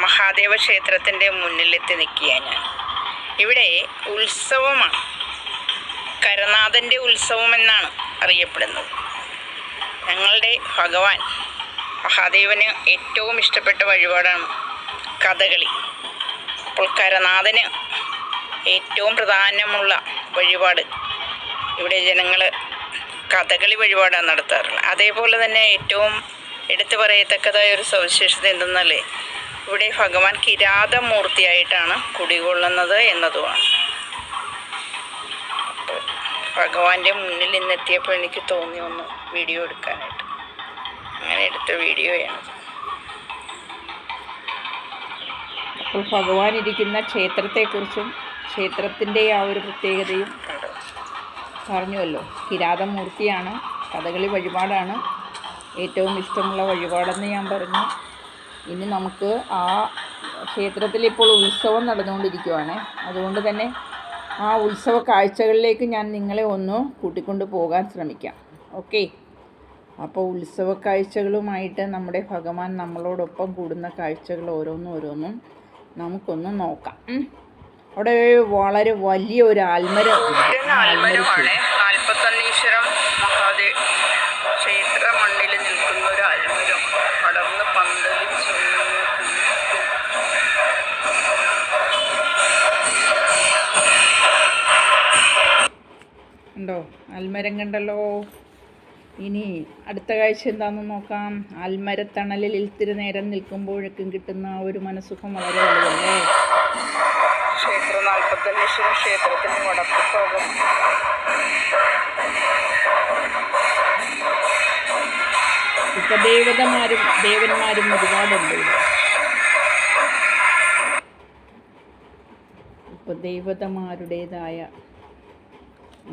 മഹാദേവ ക്ഷേത്രത്തിന്റെ മുന്നിലെത്തി നിൽക്കുക ഞാൻ. ഇവിടെ ഉത്സവമാണ്. കരനാഥന്റെ ഉത്സവം എന്നാണ് അറിയപ്പെടുന്നത്. ഞങ്ങളുടെ ഭഗവാൻ മഹാദേവന് ഏറ്റവും ഇഷ്ടപ്പെട്ട വഴിപാടാണ് കഥകളി. അപ്പോൾ കരനാഥന് ഏറ്റവും പ്രധാനമുള്ള വഴിപാട്. ഇവിടെ ജനങ്ങൾ കഥകളി വഴിപാടാണ് നടത്താറുള്ളത്. അതേപോലെ തന്നെ ഏറ്റവും എടുത്തു പറയത്തക്കതായ ഒരു സവിശേഷത എന്തെന്നല്ലേ? ഇവിടെ ഭഗവാൻ കിരാതമൂർത്തിയായിട്ടാണ് കുടികൊള്ളുന്നത് എന്നതുമാണ്. ഭഗവാന്റെ മുന്നിൽ ഇന്നെത്തിയപ്പോൾ എനിക്ക് തോന്നി ഒന്ന് വീഡിയോ എടുക്കാനായിട്ട്. അങ്ങനെ എടുത്ത വീഡിയോയാണ് അപ്പോൾ ഭഗവാൻ ഇരിക്കുന്ന ക്ഷേത്രത്തെക്കുറിച്ചും ക്ഷേത്രത്തിന്റെ ആ ഒരു പ്രത്യേകതയും പറഞ്ഞുവല്ലോ. കിരാതമൂർത്തിയാണ് കഥകളി വഴിപാടാണ് ഏറ്റവും ഇഷ്ടമുള്ള വഴിപാടെന്ന് ഞാൻ പറഞ്ഞു. ഇനി നമുക്ക് ആ ക്ഷേത്രത്തിൽ ഇപ്പോൾ ഉത്സവം നടന്നുകൊണ്ടിരിക്കുവാണ്. അതുകൊണ്ട് തന്നെ ആ ഉത്സവ കാഴ്ചകളിലേക്ക് ഞാൻ നിങ്ങളെ ഒന്ന് കൂട്ടിക്കൊണ്ട് പോകാൻ ശ്രമിക്കാം. ഓക്കെ? അപ്പോൾ ഉത്സവ കാഴ്ചകളുമായിട്ട് നമ്മുടെ ഭഗവാൻ നമ്മളോടൊപ്പം കൂടുന്ന കാഴ്ചകൾ ഓരോന്നും ഓരോന്നും നമുക്കൊന്ന് നോക്കാം. അവിടെ വളരെ വലിയ ഒരു ആൽമരം ഉണ്ട്. ആൽമരം കണ്ടല്ലോ ഇനി അടുത്ത കാഴ്ച എന്താണെന്ന് നോക്കാം. ആൽമരത്തണലിൽ ഇത്തിരി നേരം നിൽക്കുമ്പോഴേക്കും കിട്ടുന്ന ആ ഒരു മനസ്സുഖം വളരെ വലുതല്ലേ ക്ഷേത്ര നാൽപ്പത്തണ്ണീശ്വരം ക്ഷേത്രത്തിന് വടക്ക് ഇപ്പൊ ദേവതമാരും ദേവന്മാരും ഒരുപാടുണ്ട് ഇപ്പൊ ദേവതമാരുടേതായ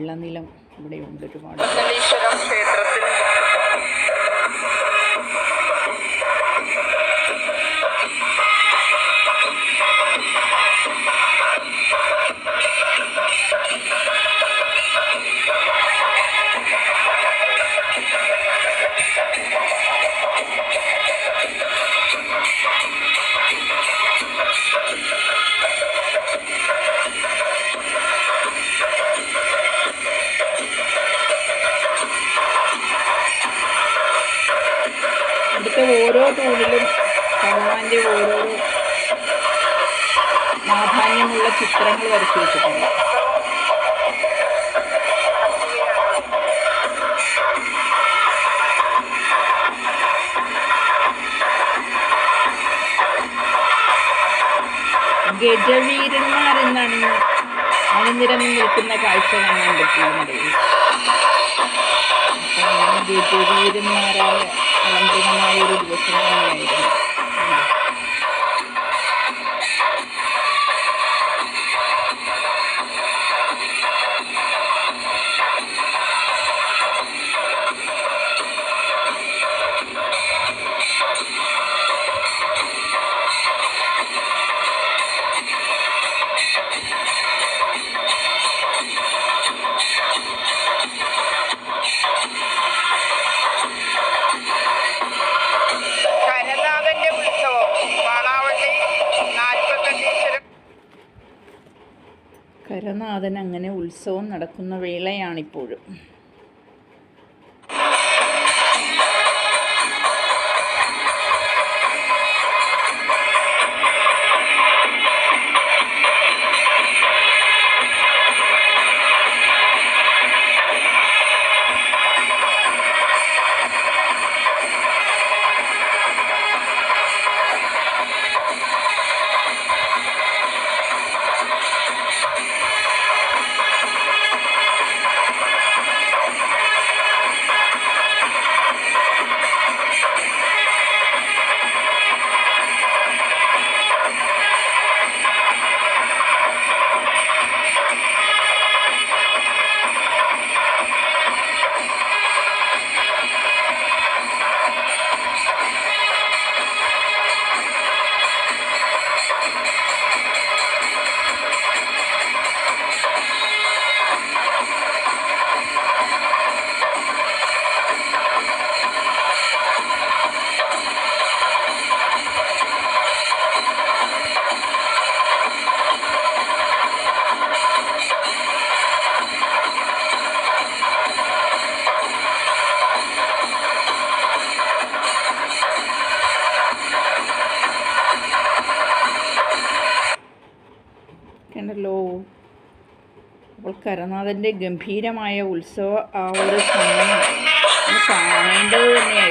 ഇളനിലം. ഇവിടെയുണ്ട് ഒരുപാട് ചിത്രങ്ങൾ വരച്ചു വെച്ചിട്ടുണ്ട്. ഗജവീരന്മാരെന്നാണ് അണിനിരന്ന് നിൽക്കുന്ന കാഴ്ച കാണാൻ പറ്റുന്നത് ഗജവീരന്മാരായ അലങ്കൃതമായ ഒരു ദിവസം കരനാഥൻ അങ്ങനെ ഉത്സവം നടക്കുന്ന വേളയാണിപ്പോഴും. കരനാഥന്റെ ഗംഭീരമായ ഉത്സവ ആ ഒരു സമയം കാണേണ്ടത് തന്നെയായിരുന്നു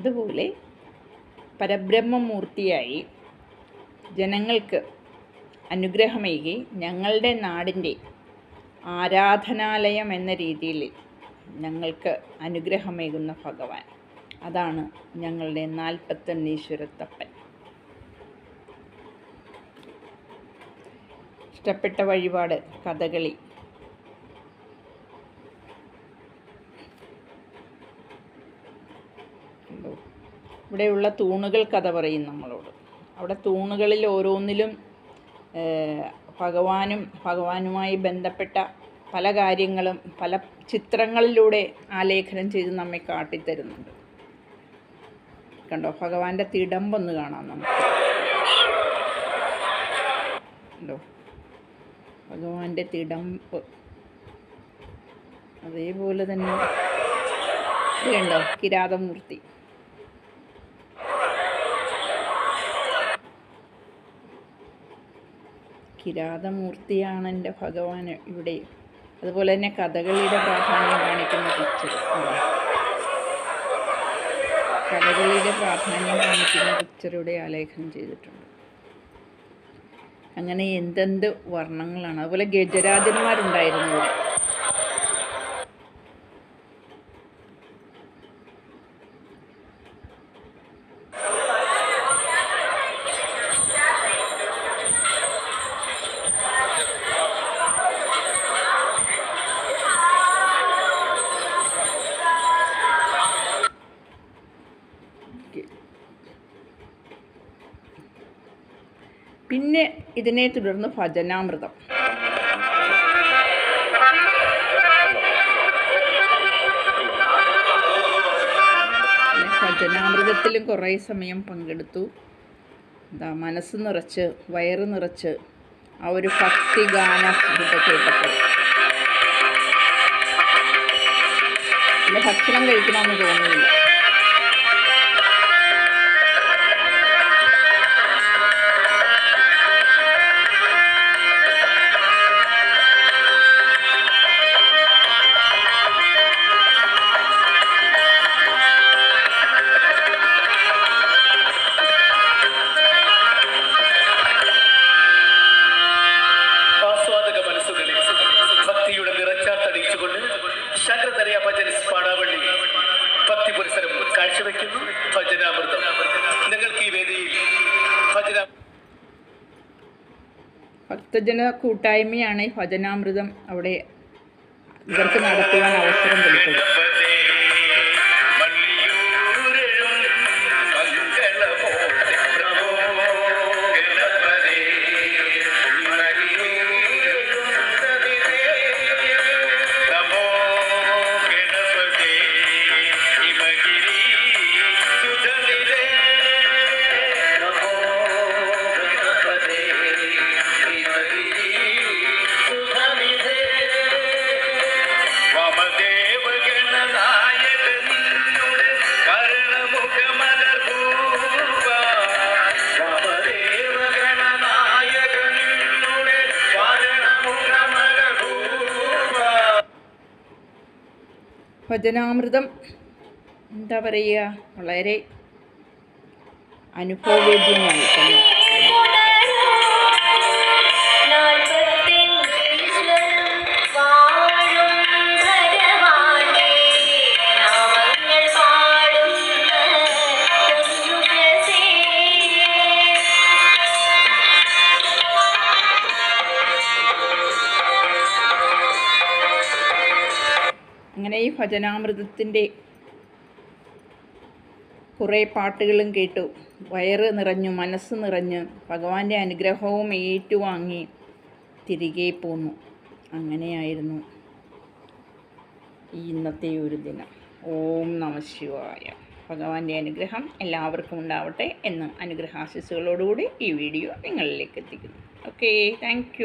അതുപോലെ പരബ്രഹ്മമൂർത്തിയായി ജനങ്ങൾക്ക് അനുഗ്രഹമേകി ഞങ്ങളുടെ നാടിന്റെ ആരാധനാലയം എന്ന രീതിയിൽ ഞങ്ങൾക്ക് അനുഗ്രഹമേകുന്ന ഭഗവാൻ. അതാണ് ഞങ്ങളുടെ നാൽപ്പത്തൊന്നീശ്വരത്തപ്പൻ. ഇഷ്ടപ്പെട്ട വഴിപാട് കഥകളി ഇവിടെയുള്ള തൂണുകൾ കഥ പറയും നമ്മളോട്. അവിടെ തൂണുകളിൽ ഓരോന്നിലും ഭഗവാനും ഭഗവാനുമായി ബന്ധപ്പെട്ട പല കാര്യങ്ങളും പല ചിത്രങ്ങളിലൂടെ ആലേഖനം ചെയ്ത് നമ്മെ കാട്ടിത്തരുന്നുണ്ട്. കണ്ടോ? ഭഗവാന്റെ തിടമ്പൊന്ന് കാണാം നമുക്ക്. കണ്ടോ? ഭഗവാന്റെ തിടമ്പ്. അതേപോലെ തന്നെ. കണ്ടോ? കിരാതമൂർത്തി. കിരാതമൂർത്തിയാണ് എന്റെ ഭഗവാൻ ഇവിടെ. അതുപോലെ തന്നെ കഥകളിയുടെ പ്രാധാന്യം കാണിക്കുന്ന പിക്ചർ കഥകളിയുടെ പ്രാധാന്യം കാണിക്കുന്ന പിക്ചർ ഇവിടെ ആലേഖനം ചെയ്തിട്ടുണ്ട്. അങ്ങനെ എന്തെന്ത് വർണങ്ങളാണ്. അതുപോലെ ഗജരാജന്മാരുണ്ടായിരുന്നു ഇവിടെ. പിന്നെ ഇതിനെ തുടർന്ന് ഭജനാമൃതം. ഭജനാമൃതത്തിലും കുറേ സമയം പങ്കെടുത്തു. എന്താ മനസ്സ് നിറച്ച് വയറ് നിറച്ച് ആ ഒരു ഭക്തി ഗാനം കേട്ടപ്പോൾ ഭക്ഷണം കഴിക്കണമെന്ന് തോന്നുന്നില്ല. ഭക്തജന കൂട്ടായ്മയാണ് ഭജനാമൃതം അവിടെ ഇവർക്ക് നടത്തുവാൻ അവസരം കൊടുത്തത്. ഭജനാമൃതം. എന്താ പറയുക? വളരെ അനുഭവവേദ്യമായി ഭജനാമൃതത്തിന്റെ കുറേ പാട്ടുകളും കേട്ടു. വയറ് നിറഞ്ഞു മനസ്സ് നിറഞ്ഞു ഭഗവാന്റെ അനുഗ്രഹവും ഏറ്റുവാങ്ങി തിരികെ പോന്നു. അങ്ങനെയായിരുന്നു ഇന്നത്തെ ഒരു ദിനം. ഓം നമ ശിവായ. ഭഗവാന്റെ അനുഗ്രഹം എല്ലാവർക്കും ഉണ്ടാവട്ടെ എന്ന് അനുഗ്രഹാശിസുകളോടുകൂടി ഈ വീഡിയോ നിങ്ങളിലേക്ക് എത്തിക്കുന്നു. Okay thank